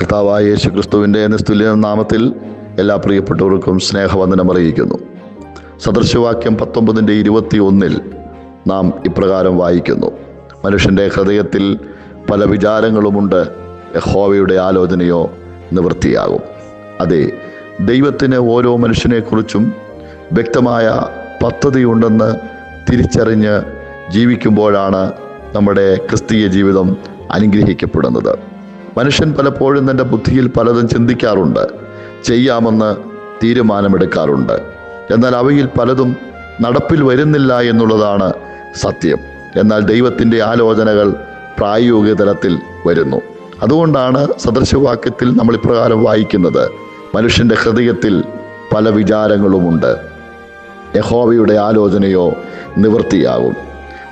കർത്താവായ യേശു ക്രിസ്തുവിന്റെ നിസ്തുല്യ നാമത്തിൽ എല്ലാ പ്രിയപ്പെട്ടവർക്കും സ്നേഹവന്ദനം അറിയിക്കുന്നു. സദൃശവാക്യം പത്തൊമ്പതിന്റെ ഇരുപത്തി ഒന്നിൽ നാം ഇപ്രകാരം വായിക്കുന്നു. മനുഷ്യന്റെ ഹൃദയത്തിൽ പല വിചാരങ്ങളുമുണ്ട്. യഹോവയുടെ ആലോചനയോ നിവൃത്തിയാകും. അതെ ദൈവത്തിന് ഓരോ മനുഷ്യനെക്കുറിച്ചും വ്യക്തമായ പദ്ധതിയുണ്ടെന്ന് തിരിച്ചറിഞ്ഞ് ജീവിക്കുമ്പോഴാണ് നമ്മുടെ ക്രിസ്തീയ ജീവിതം അനുഗ്രഹിക്കപ്പെടുന്നത്. മനുഷ്യൻ പലപ്പോഴും തന്റെ ബുദ്ധിയിൽ പലതും ചിന്തിക്കാറുണ്ട്. ചെയ്യാമെന്ന് തീരുമാനമെടുക്കാറുണ്ട്. എന്നാൽ അവയിൽ പലതും നടപ്പിൽ വരുന്നില്ല എന്നുള്ളതാണ് സത്യം. എന്നാൽ ദൈവത്തിന്റെ ആലോചനകൾ പ്രായോഗിക തലത്തിൽ വരുന്നു. അതുകൊണ്ടാണ് സദൃശവാക്യത്തിൽ നമ്മൾ ഇപ്രകാരം വായിക്കുന്നത്. മനുഷ്യന്റെ ഹൃദയത്തിൽ പല വിചാരങ്ങളുമുണ്ട്. യഹോവയുടെ ആലോചനയോ നിവൃത്തിയാകും.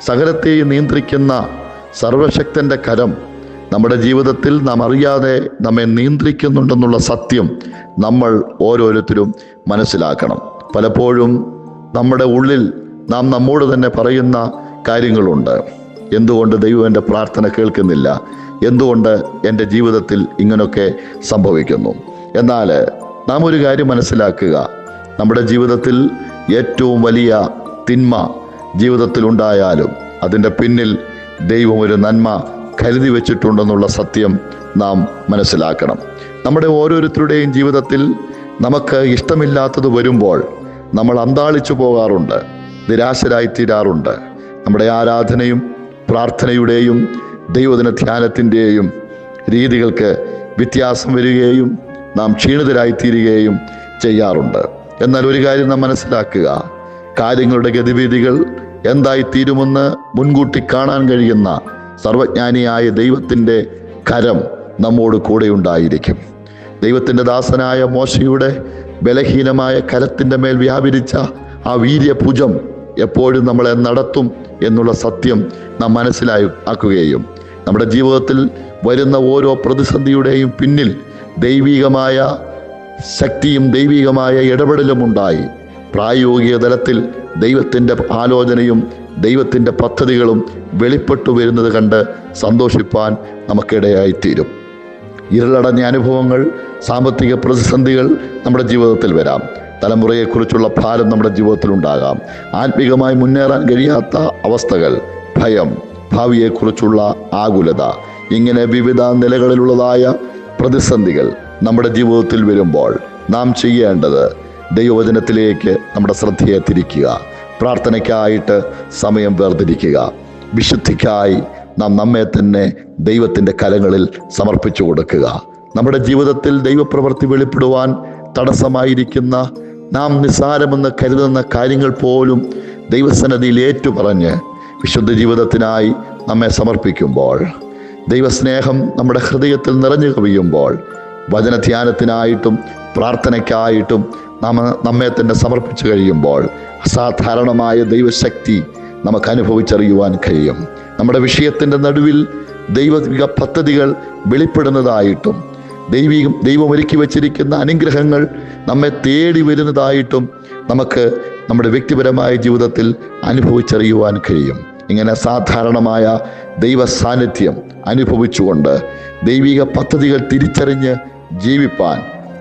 സകലത്തെയും നിയന്ത്രിക്കുന്ന സർവശക്തന്റെ കരം നമ്മുടെ ജീവിതത്തിൽ നാം അറിയാതെ നമ്മെ നിയന്ത്രിക്കുന്നുണ്ടെന്നുള്ള സത്യം നമ്മൾ ഓരോരുത്തരും മനസ്സിലാക്കണം. പലപ്പോഴും നമ്മുടെ ഉള്ളിൽ നാം നമ്മോട് തന്നെ പറയുന്ന കാര്യങ്ങളുണ്ട്. എന്തുകൊണ്ട് ദൈവം എന്റെ പ്രാർത്ഥന കേൾക്കുന്നില്ല? എന്തുകൊണ്ട് എന്റെ ജീവിതത്തിൽ ഇങ്ങനെയൊക്കെ സംഭവിക്കുന്നു? എന്നാൽ നാം ഒരു കാര്യം മനസ്സിലാക്കുക. നമ്മുടെ ജീവിതത്തിൽ ഏറ്റവും വലിയ തിന്മ ജീവിതത്തിലുണ്ടായാലും അതിന്റെ പിന്നിൽ ദൈവം ഒരു നന്മ കരുതി വെച്ചിട്ടുണ്ടെന്നുള്ള സത്യം നാം മനസ്സിലാക്കണം. നമ്മുടെ ഓരോരുത്തരുടെയും ജീവിതത്തിൽ നമുക്ക് ഇഷ്ടമില്ലാത്തത് വരുമ്പോൾ നമ്മൾ അന്താളിച്ചു പോകാറുണ്ട് നിരാശരായിത്തീരാറുണ്ട് നമ്മുടെ ആരാധനയും പ്രാർത്ഥനയുടെയും ദൈവദിന ധ്യാനത്തിന്റെയും രീതികൾക്ക് വ്യത്യാസം വരികയും നാം ക്ഷീണിതരായിത്തീരുകയും ചെയ്യാറുണ്ട്. എന്നാൽ ഒരു കാര്യം നാം മനസ്സിലാക്കുക കാര്യങ്ങളുടെ ഗതിവിധികൾ എന്തായിത്തീരുമെന്ന് മുൻകൂട്ടി കാണാൻ കഴിയുന്ന സർവജ്ഞാനിയായ ദൈവത്തിന്റെ കരം നമ്മോട് കൂടെ ഉണ്ടായിരിക്കും. ദൈവത്തിന്റെ ദാസനായ മോശയുടെ ബലഹീനമായ കരത്തിന്റെ മേൽ വ്യാപരിച്ച ആ വീര്യഭുജം എപ്പോഴും നമ്മളെ നടത്തും എന്നുള്ള സത്യം നാം മനസ്സിലായി ആക്കുകയും നമ്മുടെ ജീവിതത്തിൽ വരുന്ന ഓരോ പ്രതിസന്ധിയുടെയും പിന്നിൽ ദൈവികമായ ശക്തിയും ദൈവികമായ ഇടപെടലും ഉണ്ടായി. പ്രായോഗിക തലത്തിൽ ദൈവത്തിന്റെ ആലോചനയും ദൈവത്തിന്റെ പദ്ധതികളും വെളിപ്പെട്ടു വരുന്നത് കണ്ട് സന്തോഷിപ്പാൻ നമുക്കിടയായിത്തീരും. ഇരുളടഞ്ഞ അനുഭവങ്ങൾ സാമ്പത്തിക പ്രതിസന്ധികൾ നമ്മുടെ ജീവിതത്തിൽ വരാം. തലമുറയെക്കുറിച്ചുള്ള ഭാരം നമ്മുടെ ജീവിതത്തിൽ ഉണ്ടാകാം ആത്മീകമായി മുന്നേറാൻ കഴിയാത്ത അവസ്ഥകൾ ഭയം ഭാവിയെക്കുറിച്ചുള്ള ആകുലത ഇങ്ങനെ വിവിധ നിലകളിലുള്ളതായ പ്രതിസന്ധികൾ നമ്മുടെ ജീവിതത്തിൽ വരുമ്പോൾ നാം ചെയ്യേണ്ടത് ദൈവവചനത്തിലേക്ക് നമ്മുടെ ശ്രദ്ധയെ തിരിക്കുക. പ്രാർത്ഥനയ്ക്കായിട്ട് സമയം വേർതിരിക്കുക. വിശുദ്ധിക്കായി നാം നമ്മെ തന്നെ ദൈവത്തിന്റെ കലങ്ങളിൽ സമർപ്പിച്ചു കൊടുക്കുക. നമ്മുടെ ജീവിതത്തിൽ ദൈവപ്രവൃത്തി വെളിപ്പെടുവാൻ തടസ്സമായിരിക്കുന്ന നാം നിസ്സാരമെന്ന് കരുതുന്ന കാര്യങ്ങൾ പോലും ദൈവസന്നതിയിൽ ഏറ്റുപറഞ്ഞ് വിശുദ്ധ ജീവിതത്തിനായി നമ്മെ സമർപ്പിക്കുമ്പോൾ ദൈവസ്നേഹം നമ്മുടെ ഹൃദയത്തിൽ നിറഞ്ഞു കവിയുമ്പോൾ വചനധ്യാനത്തിനായിട്ടും പ്രാർത്ഥനയ്ക്കായിട്ടും നാം നമ്മെ തന്നെ സമർപ്പിച്ചു കഴിയുമ്പോൾ അസാധാരണമായ ദൈവശക്തി നമുക്ക് അനുഭവിച്ചറിയുവാൻ കഴിയും. നമ്മുടെ വിഷയത്തിന്റെ നടുവിൽ ദൈവിക പദ്ധതികൾ വെളിപ്പെടുന്നതായിട്ടും ദൈവികം ദൈവം ഒരുക്കി വച്ചിരിക്കുന്ന അനുഗ്രഹങ്ങൾ നമ്മെ തേടി വരുന്നതായിട്ടും നമുക്ക് നമ്മുടെ വ്യക്തിപരമായ ജീവിതത്തിൽ അനുഭവിച്ചറിയുവാൻ കഴിയും. ഇങ്ങനെ സാധാരണമായ ദൈവ സാന്നിധ്യം അനുഭവിച്ചുകൊണ്ട് ദൈവിക പദ്ധതികൾ തിരിച്ചറിഞ്ഞ് ജീവിപ്പാൻ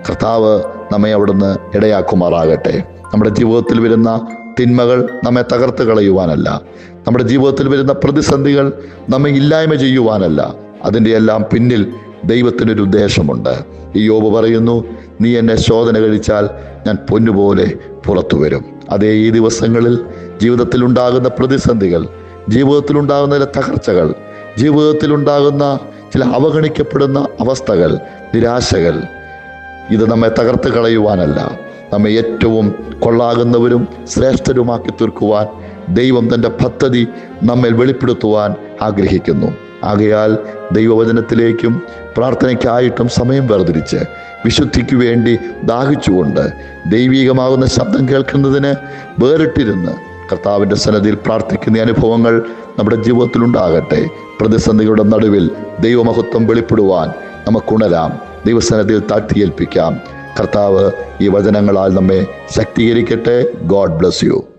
കർത്താവ് നമ്മെ അവിടുന്ന് ഇടയാക്കുമാറാകട്ടെ. നമ്മുടെ ജീവിതത്തിൽ വരുന്ന തിന്മകൾ നമ്മെ തകർത്ത് കളയുവാനല്ല. നമ്മുടെ ജീവിതത്തിൽ വരുന്ന പ്രതിസന്ധികൾ നമ്മെ ഇല്ലായ്മ ചെയ്യുവാനല്ല. അതിന്റെ എല്ലാം പിന്നിൽ ദൈവത്തിനൊരു ഉദ്ദേശമുണ്ട്. ഈ യോബ് പറയുന്നു നീ എന്നെ ശോധന കഴിച്ചാൽ ഞാൻ പൊന്നുപോലെ പുറത്തു വരും. അതേ ഈ ദിവസങ്ങളിൽ ജീവിതത്തിൽ ഉണ്ടാകുന്ന പ്രതിസന്ധികൾ ജീവിതത്തിലുണ്ടാകുന്ന ചില തകർച്ചകൾ ജീവിതത്തിൽ ഉണ്ടാകുന്ന ചില അവഗണിക്കപ്പെടുന്ന അവസ്ഥകൾ നിരാശകൾ ഇത് നമ്മെ തകർത്ത് കളയുവാനല്ല. നമ്മെ ഏറ്റവും കൊള്ളാകുന്നവരും ശ്രേഷ്ഠരുമാക്കി തീർക്കുവാൻ ദൈവം തന്റെ പദ്ധതി നമ്മെ വെളിപ്പെടുത്തുവാൻ ആഗ്രഹിക്കുന്നു. ആകയാൽ ദൈവവചനത്തിലേക്കും പ്രാർത്ഥനയ്ക്കായിട്ടും സമയം വേർതിരിച്ച് വിശുദ്ധിക്ക് വേണ്ടി ദാഹിച്ചുകൊണ്ട് ദൈവീകമാകുന്ന ശബ്ദം കേൾക്കുന്നതിന് വേറിട്ടിരുന്ന് കർത്താവിന്റെ സന്നദ്ധിയിൽ പ്രാർത്ഥിക്കുന്ന അനുഭവങ്ങൾ നമ്മുടെ ജീവിതത്തിലുണ്ടാകട്ടെ. പ്രതിസന്ധികളുടെ നടുവിൽ ദൈവമഹത്വം വെളിപ്പെടുവാൻ നമുക്കുണരാം. ദൈവസന്നദ്ധിയിൽ താഴ്ത്തിയേൽപ്പിക്കാം കർത്താവ് ഈ വചനങ്ങളാൽ നമ്മെ ശക്തീകരിക്കട്ടെ. God bless you.